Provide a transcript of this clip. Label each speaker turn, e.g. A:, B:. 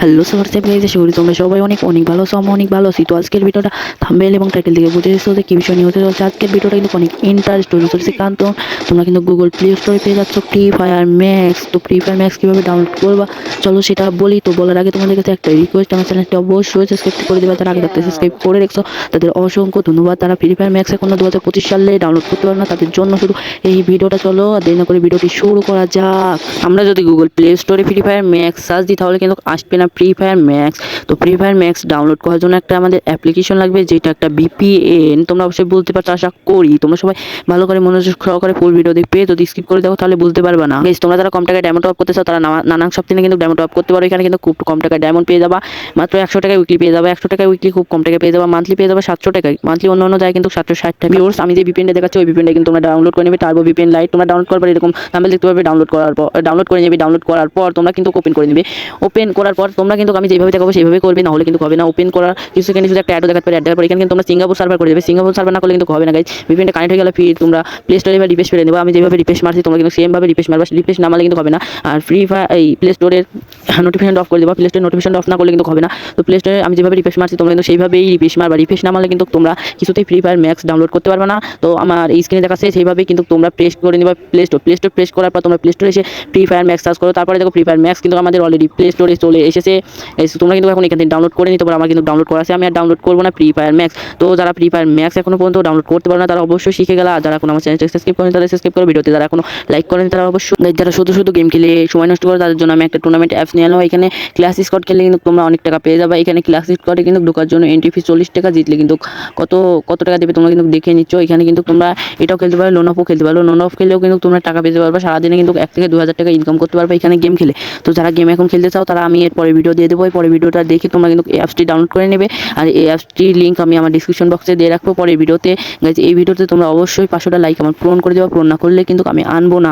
A: Hello সবার guys আশা তোমরা সবাই অনেক অনেক ভালো সব অনেক ভালো আছি। তো আজকের ভিডিওটা থাম্বেল এবং টাইটেল থেকে বুঝে এসেছ যে কী বিষয় নিয়ে হতে চলছে। আজকের ভিডিওটা কিন্তু অনেক ইন্টারেস্ট হতে চলছে কারণ তোমরা কিন্তু গুগল প্লে স্টোরে পেয়ে যাচ্ছ ফ্রি ফায়ার ম্যাক্স তো ফ্রি ফায়ার ম্যাক্স কীভাবে ডাউনলোড করবা চলো সেটা বলি। তো বলার আগে তোমাদের কাছে একটা রিকোয়েস্ট আমার চ্যানেলটি অবশ্যই সাবস্ক্রাইব করে দেবে। তারা আগে থাকতে সাবস্ক্রাইব করে রেখেছো, তাদের অসংখ্য ধন্যবাদ। তারা ফ্রি ফায়ার ম্যাক্স এখনও দু হাজার পঁচিশ সালে ডাউনলোড করতে পারে না, তাদের জন্য শুধু এই ভিডিওটা চলো। আর দেরি না করে ভিডিওটি শুরু করা যাক। আমরা যদি গুগল প্লে স্টোরে ফ্রি ফায়ার ম্যাক্স সার্চ দিই, তাহলে কিন্তু আসবে না ফ্রি ফায়ার ম্যাক্স তো ফ্রি ফায়ার ম্যাক্স ডাউনলোড করার জন্য একটা আমাদের অ্যাপ্লিকেশন লাগবে, যেটা একটা বিপিএন তোমরা অবশ্যই বলতে পারছ, আশা করি। তোমরা সবাই ভালো করে মনোযোগ সহকারে ফুল ভিডিও দেখবে। যদি স্কিপ করে দেখো, তাহলে বুঝতে পারবে না। তোমরা যারা কম টাকায় ডায়মন্ড টপ করতে চাও, তারা নানা- নানান সব দিনে কিন্তু ডায়মন্ড টপ করতে পারো। এখানে কিন্তু খুব কম টাকায় ডায়মন্ড পেয়ে যাবা। মাত্র একশো টাকায় উইকলি পেয়ে যাবে। একশো টাকায় উইকলি খুব কম টাকায় পেয়ে যাবা। মান্থলি পেয়ে যাবে সাতশো টাকায়। মান্থলি অন্য অন্য যায় কিন্তু সাতশো ষাট টাকা। আমি যে ভিপিএনটা দেখাচ্ছি, ওই ভিপিএনটা কিন্তু তোমরা ডাউনলোড করে নেবে। টার্বো ভিপিএন লাইট তোমরা ডাউনলোড করবে এরকম নাম্বার দেখতে পাবে ডাউনলোড করার পর ডাউনলোড করে নেবে। ডাউনলোড করার পর তোমরা কিন্তু ওপেন করে নেবে। ওপেন করার পর তোমরা কিন্তু আমি যেভাবে দেখাবো সেভাবে করবে। না হলে কিন্তু হবে না। ওপেন করার কিছু শুধু একটা অ্যাডও দেখাতে পারে। অ্যাড দেওয়ার পর এখানে কিন্তু তোমরা সিঙ্গাপুর সার্ভার করে দেবে। সিঙ্গাপুর সার্ভার না করলে কিন্তু হবে না গাইজ ভিপিএনটা কানেক্ট হয়ে গেলে ফির তোমরা প্লে স্টোরে বা রিফ্রেশ করে নেবে। আমি যেভাবে রিফ্রেশ মারছি, তোমরা কিন্তু সেমভাবে রিফ্রেশ মারবা। রিফ্রেশ না মারলে কিন্তু হবে না। আর ফ্রি ফায়ার এই প্লে স্টোরের নোটিফিকেশন অফ করে দেবা। প্লে স্টোরের নোটিফিকেশন অফ না করলে কিন্তু হবে না। তো প্লে স্টোরে আমি যেভাবে রিফ্রেশ মারছি, তোমরা কিন্তু সেইভাবেই রিফ্রেশ মারবা। রিফ্রেশ না মারলে কিন্তু তোমরা কিছুতেই ফ্রি ফায়ার ম্যাক্স ডাউনলোড করতে পারবে না। তো আমার এই স্ক্রিনে দেখাচ্ছে, সেইভাবেই কিন্তু তোমরা প্রেস করে নিবা play store play store press করার পর তোমরা প্লে স্টোরে এসে ফ্রি ফায়ার ম্যাক্স সার্চ করো। তারপরে দেখো ফ্রি ফায়ার ম্যাক্স কিন্তু আমাদের অলরেডি প্লে স্টোরে চলে এসেছে। তোমরা কিন্তু এখন এখান ডাউনলোড করে নিতে পারো। আমার কিন্তু ডাউনলোড করা আছে। আমি আর ডাউনলোড করব না ফ্রি ফায়ার ম্যাক্স তো যারা ফ্রি ফায়ার ম্যাক্স এখনও পর্যন্ত ডাউনলোড করতে পারো না, তারা অবশ্যই শিখে গেলা। যারা এখন আমার চ্যানেলটা সাবস্ক্রাইব করেন তারা সাবস্ক্রাইব করো। ভিডিওতে যারা এখনও লাইক করেন, তারা অবশ্যই যারা শুধু শুধু গেম খেলে সময় নষ্ট করে, তাদের জন্য আমি একটা টুর্নামেন্ট অ্যাপস নিয়ে এলাম এখানে ক্লাস স্কট খেলে কিন্তু তোমরা অনেক টাকা পেয়ে যাবে। এখানে ক্লাস স্কটে কিন্তু ঢোকার জন্য এন্ট্রি ফি চল্লিশ টাকা জিতলে কিন্তু কত কত টাকা দেবে তোমরা কিন্তু দেখে নিচ্ছ। এখানে কিন্তু তোমরা এটাও খেলতে পারো লোন অফও খেলতে পারো। লোন অফ খেলেও কিন্তু তোমরা টাকা পেতে পারবে। সারাদিনে কিন্তু এক থেকে দু হাজার টাকা ইনকাম করতে পারবে এখানে গেম খেলে। তো যারা গেম এখন খেলতে চাও, তারা আমি এর পরে ভিডিও দিয়ে দেবো। পরে ভিডিওটা দেখে তোমরা কিন্তু অ্যাপসটি ডাউনলোড করে নেবে। আর এই অ্যাপসটির লিঙ্ক আমি আমার ডিসক্রিপশন বক্সে দিয়ে রাখব। পরে ভিডিওতে এই ভিডিওতে তোমরা অবশ্যই পাঁচশোটা লাইক আমার পূরণ করে দেওয়া পূরণ না করলে কিন্তু আমি আনব না।